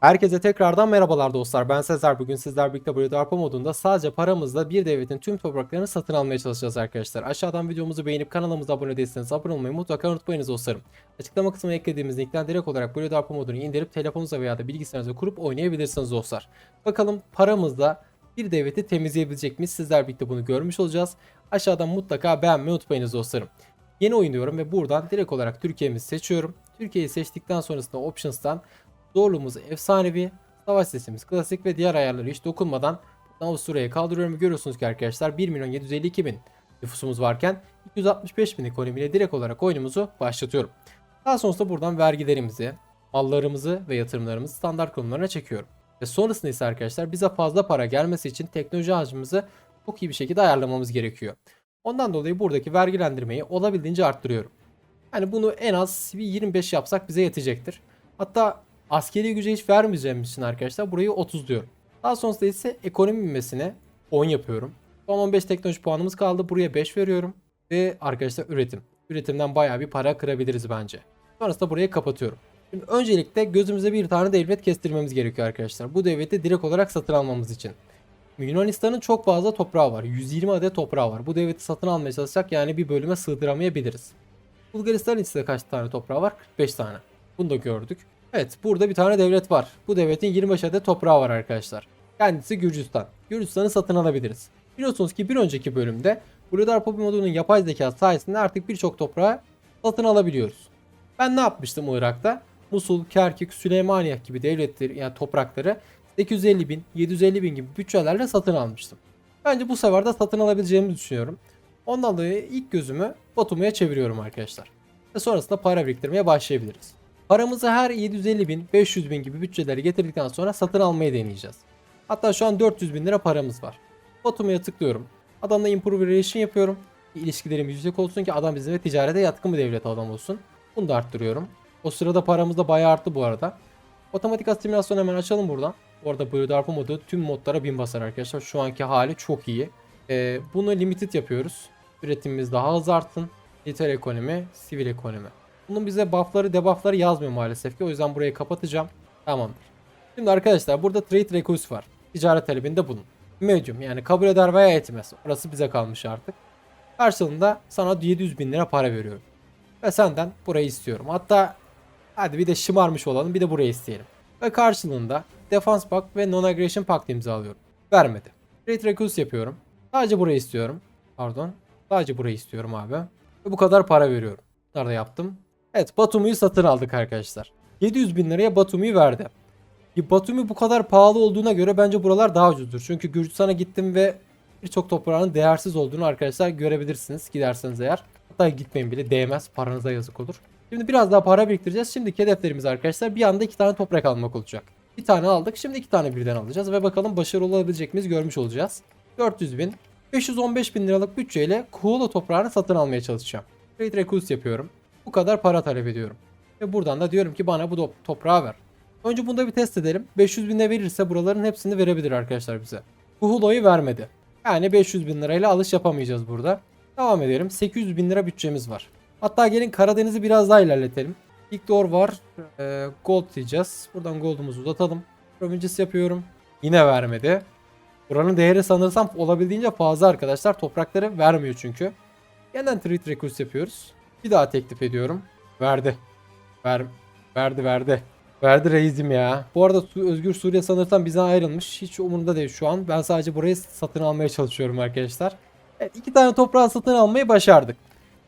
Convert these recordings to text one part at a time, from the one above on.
Herkese tekrardan merhabalar dostlar. Ben Sezer. Bugün sizler birlikte Blue Darpa modunda sadece paramızla bir devletin tüm topraklarını satın almaya çalışacağız arkadaşlar. Aşağıdan videomuzu beğenip kanalımıza abone değilseniz abone olmayı mutlaka unutmayınız dostlarım. Açıklama kısmına eklediğimiz linkten direkt olarak Blue Darpa modunu indirip telefonunuza veya da bilgisayarınıza kurup oynayabilirsiniz dostlar. Bakalım paramızla bir devleti temizleyebilecek miyiz? Sizler birlikte bunu görmüş olacağız. Aşağıdan mutlaka beğenmeyi unutmayınız dostlarım. Yeni oynuyorum ve buradan direkt olarak Türkiye'mizi seçiyorum. Türkiye'yi seçtikten sonrasında Options'tan Zorluğumuz efsanevi, savaş sesimiz klasik ve diğer ayarları hiç dokunmadan buradan Avusturya'ya kaldırıyorum. Görüyorsunuz ki arkadaşlar 1 milyon 752 bin nüfusumuz varken 265 bin ekonomiyle direkt olarak oyunumuzu başlatıyorum. Daha sonrasında buradan vergilerimizi, mallarımızı ve yatırımlarımızı standart konumlarına çekiyorum. Ve sonrasında ise arkadaşlar bize fazla para gelmesi için teknoloji harcımızı çok iyi bir şekilde ayarlamamız gerekiyor. Ondan dolayı buradaki vergilendirmeyi olabildiğince arttırıyorum. Yani bunu en az bir 25 yapsak bize yetecektir. Hatta askeri güce hiç vermeyeceğim için arkadaşlar burayı 30 diyorum. Daha sonrasında ise ekonomi bilmesine 10 yapıyorum. Son 15 teknoloji puanımız kaldı. Buraya 5 veriyorum. Ve arkadaşlar üretim. Üretimden bayağı bir para kırabiliriz bence. Sonrasında burayı kapatıyorum. Şimdi öncelikle gözümüze bir tane devlet kestirmemiz gerekiyor arkadaşlar. Bu devleti direkt olarak satın almamız için. Yunanistan'ın çok fazla toprağı var. 120 adet toprağı var. Bu devleti satın almaya çalışsak yani bir bölüme sığdıramayabiliriz. Bulgaristan'ın ise kaç tane toprağı var? 45 tane. Bunu da gördük. Evet burada bir tane devlet var. Bu devletin 25 adet toprağı var arkadaşlar. Kendisi Gürcistan. Gürcistan'ı satın alabiliriz. Biliyorsunuz ki bir önceki bölümde Blue Poppy modunun yapay zeka sayesinde artık birçok toprağı satın alabiliyoruz. Ben ne yapmıştım Irak'ta? Musul, Kerkük, Süleymaniye gibi devletleri yani toprakları 850 bin, 750 bin gibi bütçelerle satın almıştım. Bence bu sefer de satın alabileceğimi düşünüyorum. Ondan dolayı ilk gözümü Batum'ya çeviriyorum arkadaşlar. Ve sonrasında para biriktirmeye başlayabiliriz. Paramızı her 750 bin, 500 bin gibi bütçeleri getirdikten sonra satın almayı deneyeceğiz. Hatta şu an 400 bin lira paramız var. Batum'a tıklıyorum. Adamla improve relation yapıyorum. İlişkilerim yüksek olsun ki adam bizimle ticarete yatkın bir devlet adam olsun. Bunu da arttırıyorum. O sırada paramız da bayağı arttı bu arada. Otomatik asimilasyon hemen açalım buradan. Bu arada Blue Darpa modu tüm modlara bin basar arkadaşlar. Şu anki hali çok iyi. Ee, bunu limited yapıyoruz. Üretimimiz daha hızlı artsın. Yeter ekonomi, sivil ekonomi. Bunun bize buffları debuffları yazmıyor maalesef ki. O yüzden burayı kapatacağım. Tamamdır. Şimdi arkadaşlar burada trade request var. Ticaret talebinde bulun. Medium yani kabul eder veya etmez. Orası bize kalmış artık. Karşılığında sana 700 bin lira para veriyorum. Ve senden burayı istiyorum. Hatta hadi bir de şımarmış olalım bir de burayı isteyelim. Ve karşılığında Defense Pact ve Non-Aggression Pact imzalıyorum. Vermedi. Trade request yapıyorum. Sadece burayı istiyorum. Pardon. Sadece burayı istiyorum abi. Ve bu kadar para veriyorum. Nerede yaptım? Evet Batum'u satın aldık arkadaşlar. 700 bin liraya Batum'u verdi. Ki Batumi bu kadar pahalı olduğuna göre bence buralar daha ucuzdur. Çünkü Gürcistan'a gittim ve birçok toprağın değersiz olduğunu arkadaşlar görebilirsiniz giderseniz eğer. Hatta gitmeyin bile değmez paranıza yazık olur. Şimdi biraz daha para biriktireceğiz. Şimdiki hedeflerimiz arkadaşlar bir anda iki tane toprak almak olacak. Bir tane aldık şimdi iki tane birden alacağız ve bakalım başarılı olabilecek miyiz görmüş olacağız. 400 bin 515 bin liralık bütçeyle Kuala toprağını satın almaya çalışacağım. Trade request yapıyorum. Bu kadar para talep ediyorum. Ve buradan da diyorum ki bana bu toprağı ver. Önce bunda bir test edelim. 500 bine verirse buraların hepsini verebilir arkadaşlar bize. Kuhulo'yu vermedi. Yani 500 bin lirayla alış yapamayacağız burada. Devam edelim. 800 bin lira bütçemiz var. Hatta gelin Karadeniz'i biraz daha ilerletelim. İlk doğru var. Ee, gold diyeceğiz. Buradan gold'umuzu uzatalım. Provinces yapıyorum. Yine vermedi. Buranın değeri sanırsam olabildiğince fazla arkadaşlar. Toprakları vermiyor çünkü. Yeniden trade request yapıyoruz. Bir daha teklif ediyorum. Verdi. Ver, verdi verdi. Verdi reisim ya. Bu arada Özgür Suriye sanırsam bizden ayrılmış. Hiç umurumda değil şu an. Ben sadece burayı satın almaya çalışıyorum arkadaşlar. Evet iki tane toprağı satın almayı başardık.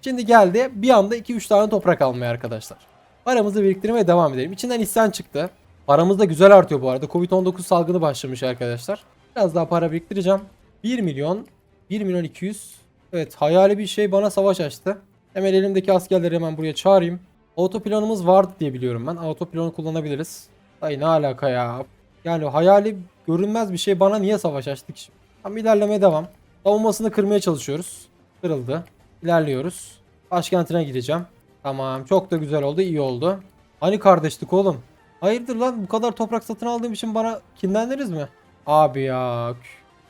Şimdi geldi bir anda 2-3 tane toprak almaya arkadaşlar. Paramızı biriktirmeye devam edelim. İçinden isyan çıktı. Paramız da güzel artıyor bu arada. Covid-19 salgını başlamış arkadaşlar. Biraz daha para biriktireceğim. 1 milyon, 1 milyon 200. Evet hayali bir şey bana savaş açtı. Hemen elimdeki askerleri hemen buraya çağırayım. Autoplanımız vardı diye biliyorum ben. Autoplanı kullanabiliriz. Ay ne alaka ya. Yani hayali görünmez bir şey bana niye savaş açtı ki? Tamam ilerlemeye devam. Savunmasını kırmaya çalışıyoruz. Kırıldı. İlerliyoruz. Başkentine gideceğim. Tamam çok da güzel oldu iyi oldu. Hani kardeşlik oğlum? Hayırdır lan bu kadar toprak satın aldığım için bana kinlendiniz mi? Abi ya.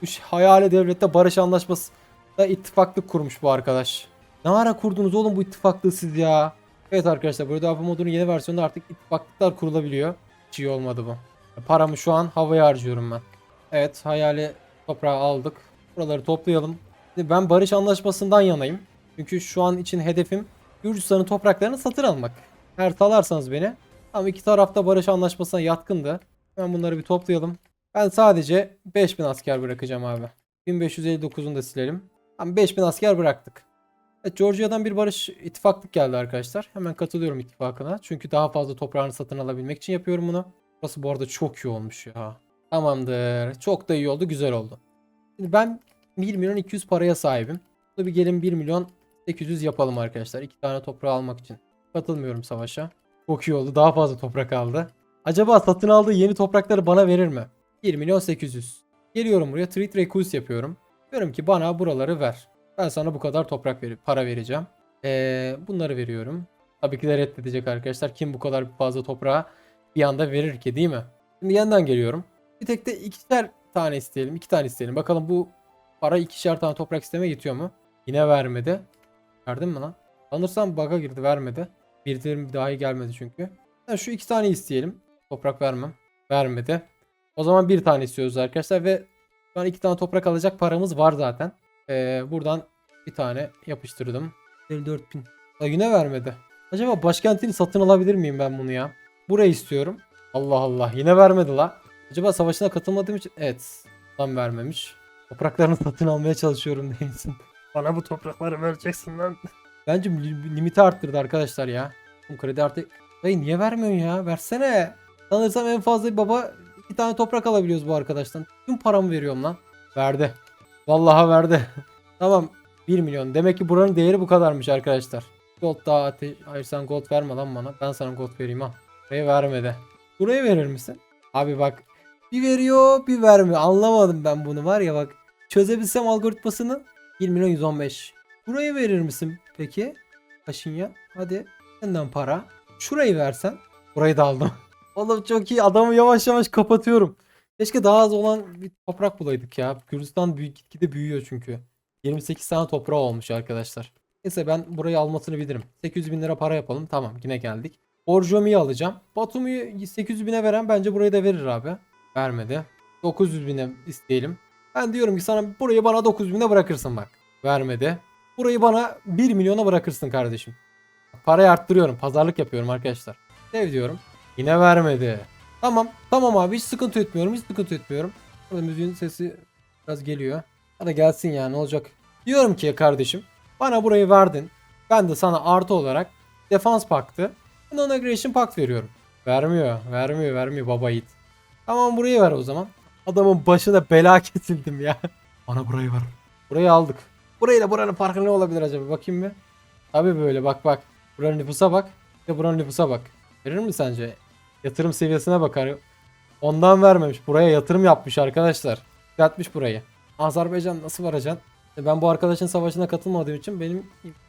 Bu hayali devlette barış anlaşması da ittifaklık kurmuş bu arkadaş. Ne ara kurdunuz oğlum bu ittifaklığı siz ya? Evet arkadaşlar burada Alpha modunun yeni versiyonunda artık ittifaklıklar kurulabiliyor. Hiç iyi olmadı bu. Paramı şu an havaya harcıyorum ben. Evet hayali toprağı aldık. Buraları toplayalım. Şimdi ben barış anlaşmasından yanayım. Çünkü şu an için hedefim Gürcistan'ın topraklarını satın almak. Eğer salarsanız beni. Ama iki tarafta barış anlaşmasına yatkındı. Ben bunları bir toplayalım. Ben sadece 5000 asker bırakacağım abi. 1559'unu da silelim. Tamam 5000 asker bıraktık. Evet, Georgia'dan bir barış ittifaklık geldi arkadaşlar. Hemen katılıyorum ittifakına. Çünkü daha fazla toprağını satın alabilmek için yapıyorum bunu. Burası bu arada çok iyi olmuş ya. Tamamdır. Çok da iyi oldu. Güzel oldu. Şimdi ben 1 milyon 200 paraya sahibim. Burada bir gelin 1 milyon 800 yapalım arkadaşlar. İki tane toprağı almak için. Katılmıyorum savaşa. Çok iyi oldu. Daha fazla toprak aldı. Acaba satın aldığı yeni toprakları bana verir mi? 1 milyon 800. Geliyorum buraya trade request yapıyorum. Diyorum ki bana buraları ver. Ben sana bu kadar toprak verip para vereceğim. Ee, bunları veriyorum. Tabii ki de reddedecek arkadaşlar. Kim bu kadar fazla toprağı bir anda verir ki değil mi? Şimdi yandan geliyorum. Bir tek de ikişer tane isteyelim. iki tane isteyelim. Bakalım bu para ikişer tane toprak istemeye yetiyor mu? Yine vermedi. Verdin mi lan? Sanırsam bug'a girdi vermedi. Bildirim dahi gelmedi çünkü. Yani şu iki tane isteyelim. Toprak vermem. Vermedi. O zaman bir tane istiyoruz arkadaşlar ve şu an iki tane toprak alacak paramız var zaten. Ee, buradan bir tane yapıştırdım. 54 bin. Da yine vermedi. Acaba başkentini satın alabilir miyim ben bunu ya? Burayı istiyorum. Allah Allah yine vermedi la. Acaba savaşına katılmadığım için evet. Tam vermemiş. Topraklarını satın almaya çalışıyorum değilsin. Bana bu toprakları vereceksin lan. Bence li- limiti arttırdı arkadaşlar ya. Bu kredi artı... Dayı niye vermiyorsun ya? Versene. Sanırsam en fazla baba iki tane toprak alabiliyoruz bu arkadaştan. Tüm paramı veriyorum lan. Verdi. Vallahi verdi. tamam. 1 milyon. Demek ki buranın değeri bu kadarmış arkadaşlar. Gold daha ate... Hayır sen gold verme lan bana. Ben sana gold vereyim ha. Burayı vermedi. Burayı verir misin? Abi bak. Bir veriyor bir vermiyor. Anlamadım ben bunu var ya bak. Çözebilsem algoritmasını 1 milyon 115. Burayı verir misin peki? Paşinya. Hadi. Senden para. Şurayı versen. Burayı da aldım. Oğlum çok iyi. Adamı yavaş yavaş kapatıyorum. Keşke daha az olan bir toprak bulaydık ya. Gürcistan büyük, gitgide büyüyor çünkü. 28 tane toprağı olmuş arkadaşlar. Neyse ben burayı almasını bilirim. 800 bin lira para yapalım. Tamam yine geldik. Borjomi'yi alacağım. Batum'u 800 bine veren bence burayı da verir abi. Vermedi. 900 bine isteyelim. Ben diyorum ki sana burayı bana 900 bine bırakırsın bak. Vermedi. Burayı bana 1 milyona bırakırsın kardeşim. Parayı arttırıyorum. Pazarlık yapıyorum arkadaşlar. Sev diyorum. Yine vermedi. Tamam. Tamam abi hiç sıkıntı etmiyorum. Hiç sıkıntı etmiyorum. Burada müziğin sesi biraz geliyor. Hadi gelsin ya ne olacak. Diyorum ki kardeşim bana burayı verdin. Ben de sana artı olarak defans paktı. Non-aggression pakt veriyorum. Vermiyor. Vermiyor. Vermiyor baba yiğit. Tamam burayı ver o zaman. Adamın başına bela kesildim ya. Bana burayı ver. Burayı aldık. Burayla buranın farkı ne olabilir acaba? Bakayım bir. Tabii böyle bak bak. Buranın nüfusa bak. Bir buranın nüfusa bak. Verir mi sence? Yatırım seviyesine bakar. Ondan vermemiş. Buraya yatırım yapmış arkadaşlar. Yatmış burayı. Azerbaycan nasıl varacaksın? E Ben bu arkadaşın savaşına katılmadığım için benim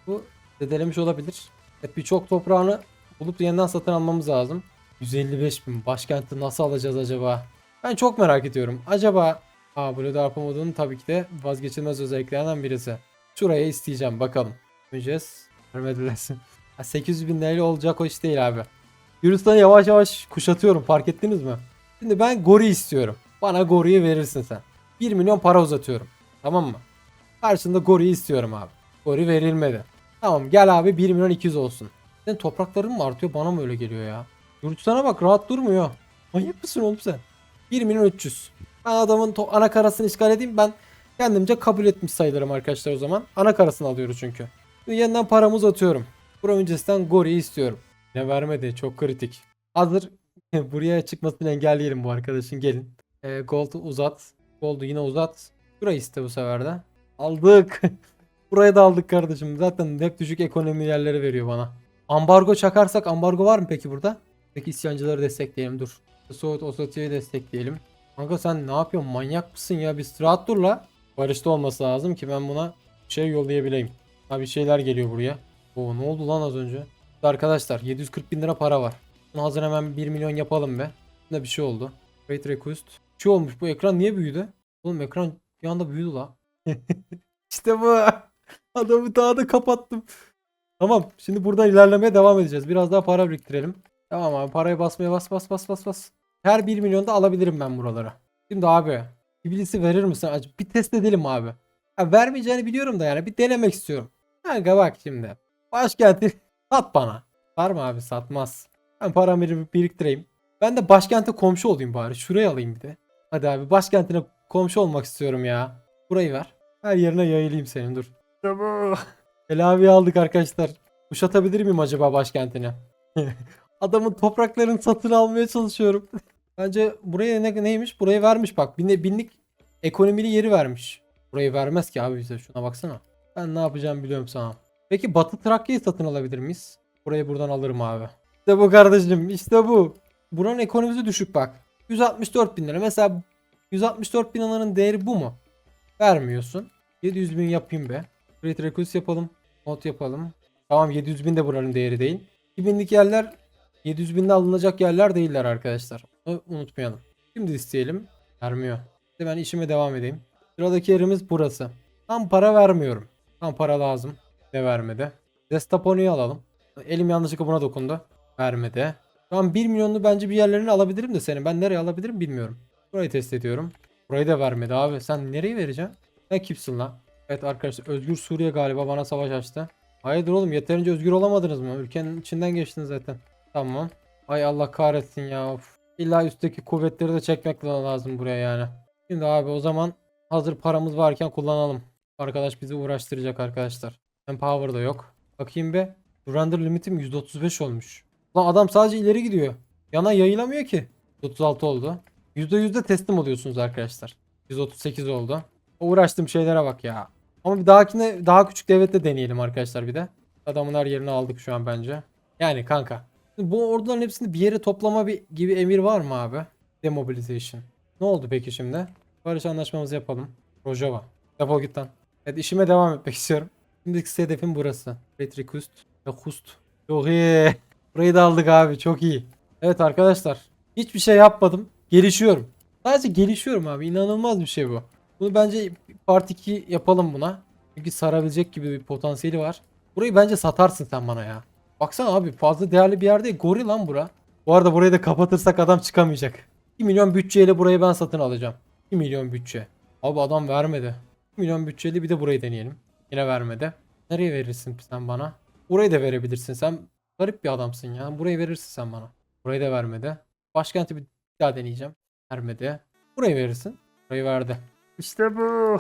bu zedelemiş olabilir. Evet, Birçok toprağını bulup yeniden satın almamız lazım. 155 bin. Başkenti nasıl alacağız acaba? Ben çok merak ediyorum. Acaba Aa Blue Dark modunun tabii ki de vazgeçilmez özelliklerinden birisi. Şuraya isteyeceğim bakalım. Göreceğiz. Vermedilersin. Ha, 800 bin lirayla olacak o iş değil abi. Yunanistan'ı yavaş yavaş kuşatıyorum fark ettiniz mi? Şimdi ben Gori istiyorum. Bana Gori'yi verirsin sen. 1 milyon para uzatıyorum. Tamam mı? Karşında Gori'yi istiyorum abi. Gori verilmedi. Tamam gel abi 1 milyon 200 olsun. Senin toprakların mı artıyor bana mı öyle geliyor ya? Yurtsan'a bak rahat durmuyor. Manyak mısın oğlum sen? 1 milyon 300. Ben adamın ana karasını işgal edeyim ben kendimce kabul etmiş sayılırım arkadaşlar o zaman. Ana karasını alıyoruz çünkü. Şimdi yeniden paramı uzatıyorum. Bura öncesinden Gori'yi istiyorum. Ne vermedi çok kritik. Hazır buraya çıkmasını engelleyelim bu arkadaşın gelin. Ee, Gold'u uzat. Gold'u yine uzat. Burayı iste bu sefer de. Aldık. Burayı da aldık kardeşim. Zaten hep düşük ekonomi yerleri veriyor bana. Ambargo çakarsak ambargo var mı peki burada? Peki isyancıları destekleyelim dur. Soğut Osatia'yı destekleyelim. Kanka sen ne yapıyorsun manyak mısın ya bir rahat dur la. Barışta olması lazım ki ben buna şey yollayabileyim. Ha bir şeyler geliyor buraya. Oo ne oldu lan az önce? Arkadaşlar 740 bin lira para var. Bunu hazır hemen 1 milyon yapalım be. Bunda bir şey oldu. Wait request. Bir şey olmuş bu ekran niye büyüdü? Oğlum ekran bir anda büyüdü la. işte bu. Adamı daha da kapattım. Tamam şimdi buradan ilerlemeye devam edeceğiz. Biraz daha para biriktirelim. Tamam abi parayı basmaya bas bas bas bas bas. Her 1 milyonda alabilirim ben buraları. Şimdi abi iblisi verir misin? Bir test edelim abi. Ya vermeyeceğini biliyorum da yani bir denemek istiyorum. Kanka bak şimdi. Başkenti sat bana. Var mı abi satmaz. Ben paramı bir- biriktireyim. Ben de başkente komşu olayım bari. Şurayı alayım bir de. Hadi abi başkentine komşu olmak istiyorum ya. Burayı ver. Her yerine yayılayım senin dur. Telavi aldık arkadaşlar. Kuşatabilir miyim acaba başkentini? Adamın topraklarını satın almaya çalışıyorum. Bence buraya ne, neymiş? Burayı vermiş bak. Bin, binlik ekonomili yeri vermiş. Burayı vermez ki abi bize. Şuna baksana. Ben ne yapacağım biliyorum sana. Peki Batı Trakya'yı satın alabilir miyiz? Burayı buradan alırım abi. İşte bu kardeşim. işte bu. Buranın ekonomisi düşük bak. 164 bin lira. Mesela 164 bin liranın değeri bu mu? Vermiyorsun. 700 bin yapayım be. Rate Recus yapalım. Not yapalım. Tamam 700 bin de buranın değeri değil. 2000'lik yerler 700 binde alınacak yerler değiller arkadaşlar. Onu unutmayalım. Şimdi isteyelim. Vermiyor. İşte ben işime devam edeyim. Sıradaki yerimiz burası. Tam para vermiyorum. Tam para lazım. Ne vermedi. Destaponi'yi alalım. Elim yanlışlıkla buna dokundu. Vermedi. Şu an 1 milyonlu bence bir yerlerini alabilirim de senin. Ben nereye alabilirim bilmiyorum. Burayı test ediyorum. Burayı da vermedi abi. Sen nereye vereceksin? Sen kimsin lan? Evet arkadaşlar Özgür Suriye galiba bana savaş açtı. Hayırdır oğlum yeterince özgür olamadınız mı? Ülkenin içinden geçtiniz zaten. Tamam. Ay Allah kahretsin ya. Of. İlla üstteki kuvvetleri de çekmek lazım buraya yani. Şimdi abi o zaman hazır paramız varken kullanalım. Arkadaş bizi uğraştıracak arkadaşlar. Hem power da yok. Bakayım be. Surrender limitim 135 olmuş. Lan adam sadece ileri gidiyor. Yana yayılamıyor ki. 36 oldu. %100 de teslim oluyorsunuz arkadaşlar. 138 oldu. Uğraştığım şeylere bak ya. Ama bir dahakine daha küçük devlette deneyelim arkadaşlar bir de. Adamın her yerini aldık şu an bence. Yani kanka. Bu orduların hepsini bir yere toplama bir, gibi emir var mı abi? Demobilization. Ne oldu peki şimdi? Barış anlaşmamızı yapalım. Rojava. Defol git lan. Evet işime devam etmek istiyorum. Şimdiki hedefim burası. Petrikust ve Kust. Çok iyi. Burayı da aldık abi çok iyi. Evet arkadaşlar. Hiçbir şey yapmadım. Gelişiyorum. Sadece gelişiyorum abi. İnanılmaz bir şey bu. Bunu bence part 2 yapalım buna. Çünkü sarabilecek gibi bir potansiyeli var. Burayı bence satarsın sen bana ya. Baksana abi fazla değerli bir yer değil. Gori lan bura. Bu arada burayı da kapatırsak adam çıkamayacak. 2 milyon bütçeyle burayı ben satın alacağım. 2 milyon bütçe. Abi adam vermedi. 2 milyon bütçeli bir de burayı deneyelim. Yine vermedi. Nereye verirsin sen bana? Burayı da verebilirsin. Sen garip bir adamsın ya. Burayı verirsin sen bana. Burayı da vermedi. Başkenti bir daha deneyeceğim. Vermedi. Burayı verirsin. Burayı verdi. İşte bu.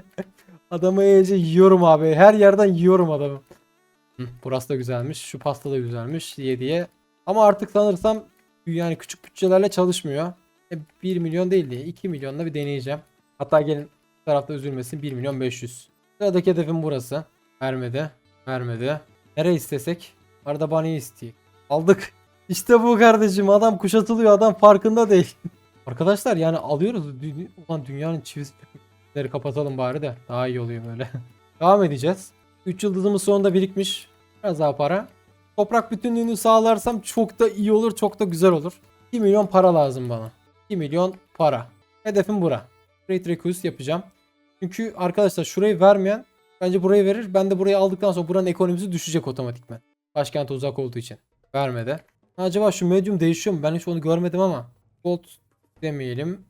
Adamı iyice yiyorum abi. Her yerden yiyorum adamı. Hı, burası da güzelmiş. Şu pasta da güzelmiş diye diye. Ama artık sanırsam yani küçük bütçelerle çalışmıyor. E, 1 milyon değil diye 2 milyonla bir deneyeceğim. Hatta gelin tarafta üzülmesin 1 milyon 500. Sıradaki hedefim burası. Vermedi. Vermedi. Nereye istesek? Arada bana isteyek. Aldık. İşte bu kardeşim. Adam kuşatılıyor. Adam farkında değil. Arkadaşlar yani alıyoruz. Ulan dünyanın çivisi kapatalım bari de daha iyi oluyor böyle. Devam edeceğiz. 3 yıldızımız sonunda birikmiş. Biraz daha para. Toprak bütünlüğünü sağlarsam çok da iyi olur, çok da güzel olur. 2 milyon para lazım bana. 2 milyon para. Hedefim bura. Rate Recus yapacağım. Çünkü arkadaşlar şurayı vermeyen bence burayı verir. Ben de burayı aldıktan sonra buranın ekonomisi düşecek otomatikman. Başkente uzak olduğu için. Vermedi. Acaba şu medium değişiyor mu? Ben hiç onu görmedim ama. Gold demeyelim.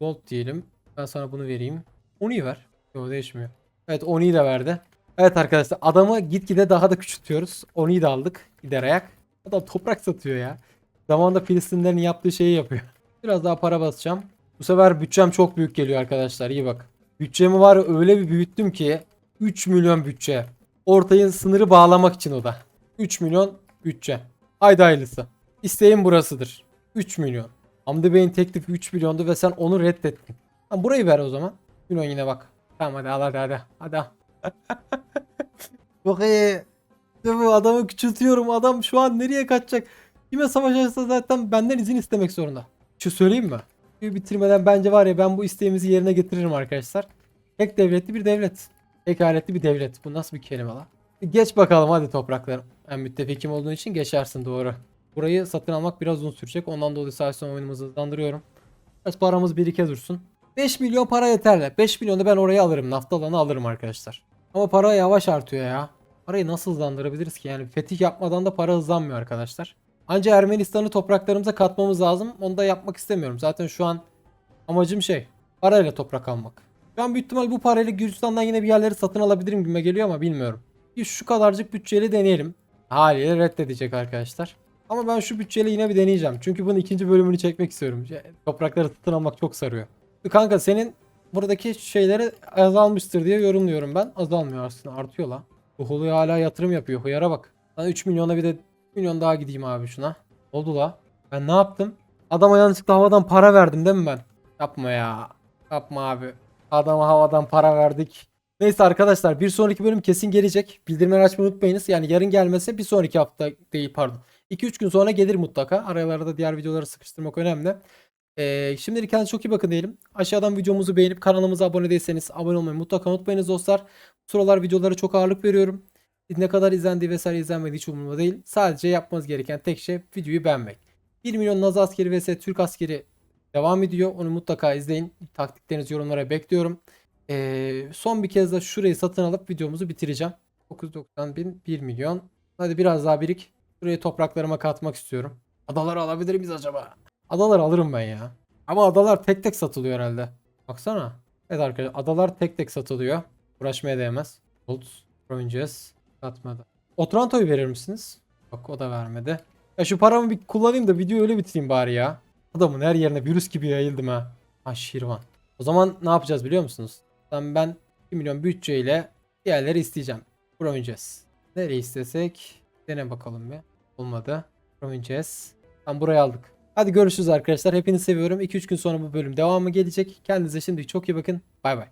Gold diyelim. Ben sana bunu vereyim. Oni'yi ver. Yok değişmiyor. Evet Oni'yi de verdi. Evet arkadaşlar adamı gitgide daha da küçültüyoruz. Oni'yi de aldık. Gider ayak. Adam toprak satıyor ya. Zamanında Filistinlerin yaptığı şeyi yapıyor. Biraz daha para basacağım. Bu sefer bütçem çok büyük geliyor arkadaşlar. İyi bak. Bütçemi var öyle bir büyüttüm ki 3 milyon bütçe. Ortayın sınırı bağlamak için o da. 3 milyon bütçe. Haydi hayırlısı. İsteğim burasıdır. 3 milyon. Hamdi Bey'in teklifi 3 milyondu ve sen onu reddettin. Tamam burayı ver o zaman. Milyon yine bak. Tamam hadi al hadi hadi. Hadi al. Çok adamı küçültüyorum. Adam şu an nereye kaçacak? Kime savaş açsa zaten benden izin istemek zorunda. Şu söyleyeyim mi? Bir bitirmeden bence var ya ben bu isteğimizi yerine getiririm arkadaşlar. Tek devletli bir devlet. Tek aletli bir devlet. Bu nasıl bir kelime lan? Geç bakalım hadi topraklarım. Ben müttefikim olduğun için geçersin doğru. Burayı satın almak biraz uzun sürecek. Ondan dolayı savaş oyunumuzu hızlandırıyorum. Biraz paramız birike dursun. 5 milyon para yeterli. 5 milyonu ben oraya alırım. Nafta alanı alırım arkadaşlar. Ama para yavaş artıyor ya. Parayı nasıl hızlandırabiliriz ki? Yani fetih yapmadan da para hızlanmıyor arkadaşlar. Anca Ermenistan'ı topraklarımıza katmamız lazım. Onu da yapmak istemiyorum. Zaten şu an amacım şey parayla toprak almak. An büyük ihtimal bu parayla Gürcistan'dan yine bir yerleri satın alabilirim gibime geliyor ama bilmiyorum. Bir şu kadarcık bütçeyle deneyelim. Haliyle reddedecek arkadaşlar. Ama ben şu bütçeyle yine bir deneyeceğim. Çünkü bunun ikinci bölümünü çekmek istiyorum. Şey, Toprakları satın almak çok sarıyor. Kanka senin buradaki şeyleri azalmıştır diye yorumluyorum ben. Azalmıyor aslında artıyor la. Bu Hulu'ya hala yatırım yapıyor. Hıyara bak. Lan 3 milyona bir de 3 milyon daha gideyim abi şuna. Oldu la. Ben ne yaptım? Adama yanlışlıkla havadan para verdim değil mi ben? Yapma ya. Yapma abi. Adama havadan para verdik. Neyse arkadaşlar bir sonraki bölüm kesin gelecek. Bildirimleri açmayı unutmayınız. Yani yarın gelmese bir sonraki hafta değil pardon. 2-3 gün sonra gelir mutlaka. Aralarda da diğer videoları sıkıştırmak önemli. Ee, şimdilik kendinize çok iyi bakın diyelim. Aşağıdan videomuzu beğenip kanalımıza abone değilseniz abone olmayı mutlaka unutmayınız dostlar. Bu sıralar videolara çok ağırlık veriyorum. Ne kadar izlendiği vesaire izlenmediği hiç umurumda değil. Sadece yapmanız gereken tek şey videoyu beğenmek. 1 milyon Naz askeri vs Türk askeri devam ediyor. Onu mutlaka izleyin. Taktiklerinizi yorumlara bekliyorum. Ee, son bir kez de şurayı satın alıp videomuzu bitireceğim. 990 bin 1 milyon. Hadi biraz daha birik. Burayı topraklarıma katmak istiyorum. Adaları alabilir miyiz acaba? Adaları alırım ben ya. Ama adalar tek tek satılıyor herhalde. Baksana. Evet arkadaşlar adalar tek tek satılıyor. Uğraşmaya değmez. Gold, Provinces, satmadı. Otranto'yu verir misiniz? Bak o da vermedi. Ya şu paramı bir kullanayım da videoyu öyle bitireyim bari ya. Adamın her yerine virüs gibi yayıldım ha. Ha Şirvan. O zaman ne yapacağız biliyor musunuz? Ben, ben 1 milyon bütçeyle diğerleri isteyeceğim. Provinces. Nereye istesek? Dene bakalım bir. Olmadı. Provinces. Tam burayı aldık. Hadi görüşürüz arkadaşlar. Hepinizi seviyorum. 2-3 gün sonra bu bölüm devamı gelecek. Kendinize şimdi çok iyi bakın. Bay bay.